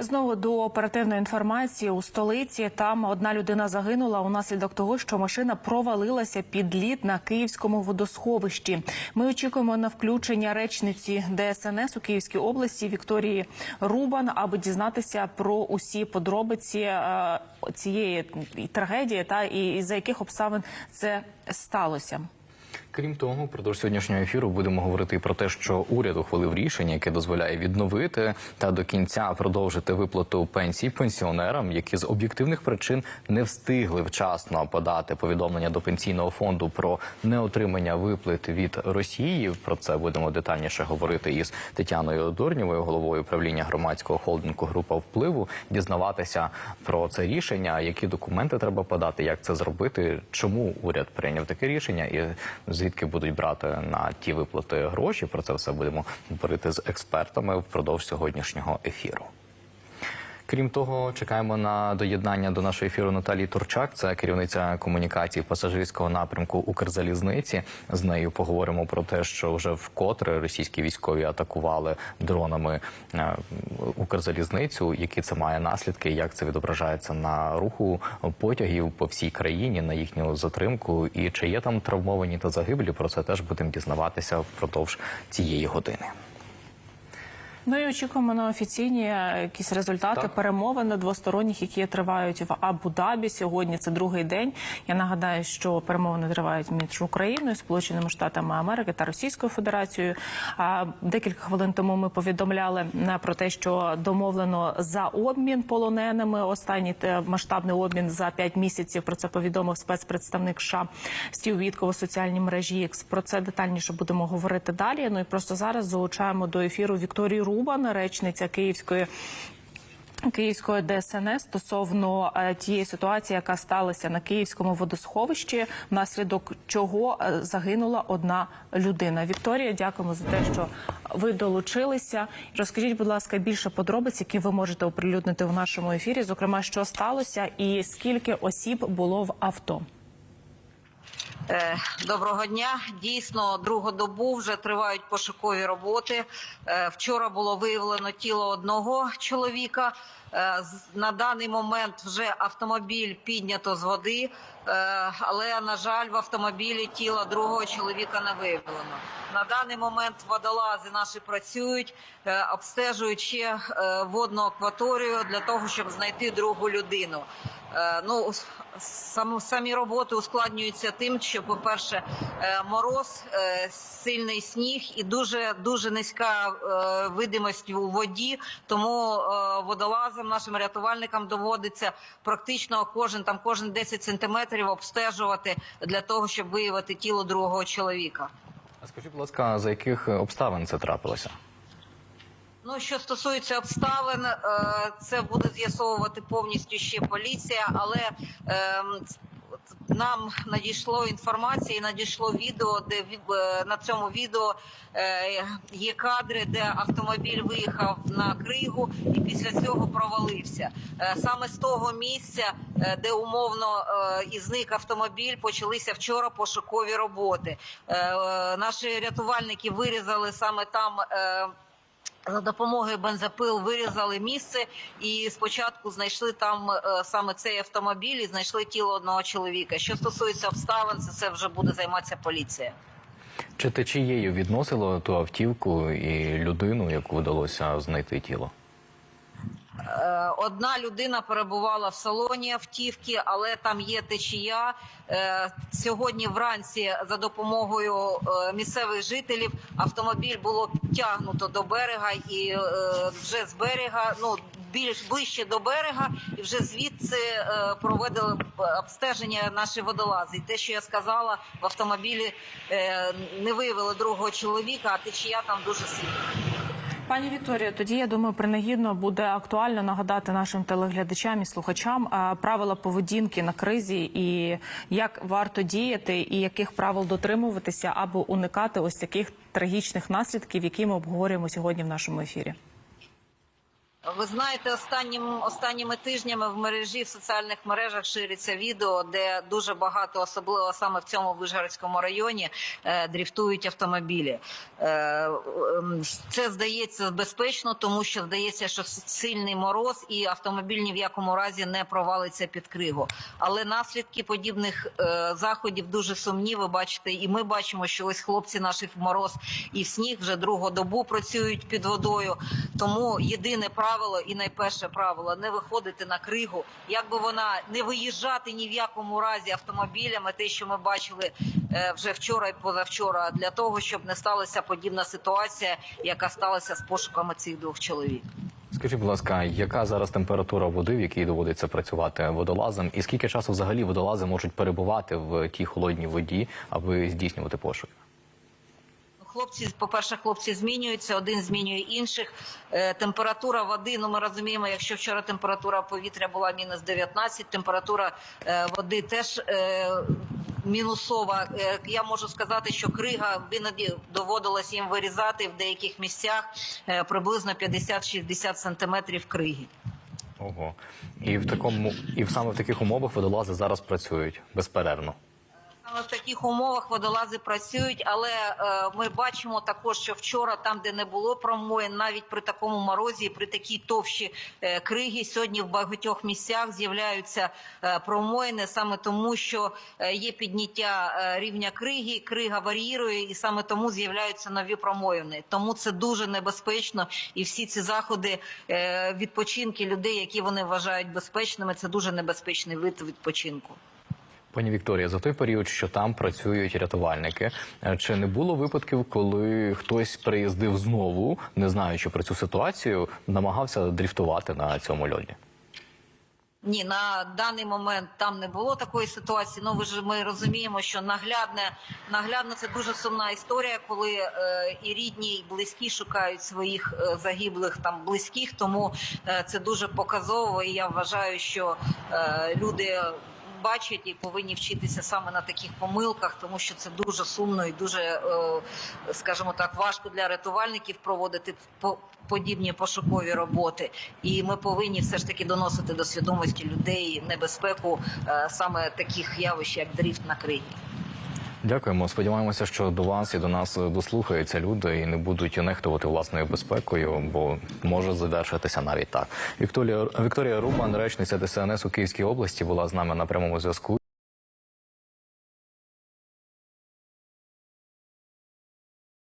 Знову до оперативної інформації у столиці там одна людина загинула унаслідок того, що машина провалилася під лід на київському водосховищі. Ми очікуємо на включення речниці ДСНС у Київській області Вікторії Рубан, аби дізнатися про усі подробиці е, цієї трагедії та і за яких обставин це сталося. Крім того, впродовж сьогоднішнього ефіру будемо говорити про те, що уряд ухвалив рішення, яке дозволяє відновити та до кінця продовжити виплату пенсій пенсіонерам, які з об'єктивних причин не встигли вчасно подати повідомлення до пенсійного фонду про неотримання виплат від Росії. Про це будемо детальніше говорити із Тетяною Дорнєвою, головою управління громадського холдингу Група впливу, дізнаватися про це рішення, які документи треба подати, як це зробити, чому уряд прийняв таке рішення і звідки будуть брати на ті виплати гроші. Про це все будемо говорити з експертами впродовж сьогоднішнього ефіру. Крім того, чекаємо на доєднання до нашого ефіру Наталії Турчак. Це керівниця комунікації пасажирського напрямку Укрзалізниці. З нею поговоримо про те, що вже вкотре російські військові атакували дронами е, Укрзалізницю. Які це має наслідки? Як це відображається на руху потягів по всій країні, на їхню затримку? І чи є там травмовані та загиблі? Про це теж будемо дізнаватися впродовж цієї години. Ну і очікуємо на офіційні е, якісь результати Так. перемовин двосторонніх, які тривають в Абу-Дабі. Сьогодні це другий день. Я нагадаю, що перемовини тривають між Україною, Сполученими Штатами Америки та Російською Федерацією. А декілька хвилин тому ми повідомляли е, про те, що домовлено за обмін полоненими. Останній е, масштабний обмін за 5 місяців. Про це повідомив спецпредставник США Стів Вітко у соціальній мережі. Про це детальніше будемо говорити далі. Ну і просто зараз залучаємо до ефіру Вікторію Рубан, речниця Київської. Київської ДСНС стосовно е, тієї ситуації, яка сталася на київському водосховищі, внаслідок чого е, загинула одна людина. Вікторія, дякуємо за те, що ви долучилися. Розкажіть, будь ласка, більше подробиць, які ви можете оприлюднити у нашому ефірі. Зокрема, що сталося, і скільки осіб було в авто. Е, Доброго дня. Дійсно, другу добу вже тривають пошукові роботи. Е, Вчора було виявлено тіло одного чоловіка. Е, На даний момент вже автомобіль піднято з води, але на жаль, в автомобілі тіла другого чоловіка не виявлено. На даний момент водолази наші працюють, обстежують ще водну акваторію для того, щоб знайти другу людину. Е, Ну сам, самі роботи ускладнюються тим, що, по-перше, е, мороз, е, сильний сніг і дуже дуже низька видимость у воді. Тому водолазам, нашим рятувальникам доводиться практично кожен там кожен 10 сантиметрів обстежувати для того, щоб виявити тіло другого чоловіка. А скажіть, будь ласка, за яких обставин це трапилося? Ну, що стосується обставин, е, це буде з'ясовувати повністю ще поліція, але ем, нам надійшло інформація, і надійшло відео, де е, на цьому відео е, є кадри, де автомобіль виїхав на кригу і після цього провалився. Саме з того місця, де умовно і зник автомобіль, почалися вчора пошукові роботи. Наші рятувальники вирізали саме там. За допомогою бензопил вирізали місце і спочатку знайшли там е, саме цей автомобіль і знайшли тіло одного чоловіка. Що стосується обставин, це, це вже буде займатися поліція. Чи течією відносило ту автівку і людину, яку вдалося знайти тіло? Е, Одна людина перебувала в салоні автівки, але там є течія. Е, Сьогодні вранці за допомогою е, місцевих жителів автомобіль було підтягнуто до берега і вже з берега, ну більш ближче до берега, і вже звідси проводили обстеження наші водолази. І те, що я сказала, в автомобілі не виявили другого чоловіка, а течія там дуже сильна. Пані Вікторія, тоді я думаю, принагідно буде актуально нагадати нашим телеглядачам і слухачам правила поведінки на кризі і як варто діяти, і яких правил дотримуватися, аби уникати ось таких трагічних наслідків, які ми обговорюємо сьогодні в нашому ефірі. Ви знаєте, останнім останніми тижнями в мережі в соціальних мережах шириться відео, де дуже багато, особливо саме в цьому Вишгородському районі, е, дріфтують автомобілі. Е, ем, Це здається безпечно, тому що здається, що сильний мороз і автомобіль ні в якому разі не провалиться під кригу. Але наслідки подібних е, заходів дуже сумні. Ви бачите, і ми бачимо, що ось хлопці наші в мороз і в сніг вже другу добу працюють під водою. Тому єдине правило і найперше правило не виходити на кригу, як би вона не виїжджати ні в якому разі автомобілями. Те, що ми бачили е, вже вчора і позавчора, для того, щоб не сталася подібна ситуація, яка сталася з пошуками цих двох чоловік. Скажіть, будь ласка, яка зараз температура води, в якій доводиться працювати водолазом, і скільки часу взагалі водолази можуть перебувати в тій холодній воді, аби здійснювати пошук? Хлопці, по-перше, хлопці змінюються, один змінює інших. Е, температура води, ну ми розуміємо, якщо вчора температура повітря була мінус 19, температура е, води теж е, мінусова. Я можу сказати, що крига іноді доводилось їм вирізати в деяких місцях приблизно 50-60 сантиметрів криги. Ого, і в такому, і саме в таких умовах водолази зараз працюють безперервно. Саме в таких умовах водолази працюють, але е, ми бачимо також, що вчора, там, де не було промоїн, навіть при такому морозі, при такій товщі е, криги, сьогодні в багатьох місцях з'являються е, промоїни саме тому, що е, є підняття е, рівня криги, крига варіює, і саме тому з'являються нові промоїни. Тому це дуже небезпечно, і всі ці заходи е, відпочинки людей, які вони вважають безпечними, це дуже небезпечний вид відпочинку. Пані Вікторія, за той період, що там працюють рятувальники, е, чи не було випадків, коли хтось приїздив знову, не знаючи про цю ситуацію, намагався дріфтувати на цьому льоді? Ні, на даний момент там не було такої ситуації. Ну ви ж ми розуміємо, що наглядне наглядно це дуже сумна історія, коли е, і рідні, і близькі шукають своїх е, загиблих там близьких. Тому е, це дуже показово. І я вважаю, що е, люди. Бачать і повинні вчитися саме на таких помилках, тому що це дуже сумно і дуже, е, скажімо так, важко для рятувальників проводити по- подібні пошукові роботи. І ми повинні все ж таки доносити до свідомості людей небезпеку е, саме таких явищ, як дріфт на кригі. Дякуємо. Сподіваємося, що до вас і до нас дослухаються люди і не будуть нехтувати власною безпекою, бо може завершитися навіть так. Вікторія Вікторія Рубан, речниця ДСНС у Київській області, була з нами на прямому зв'язку.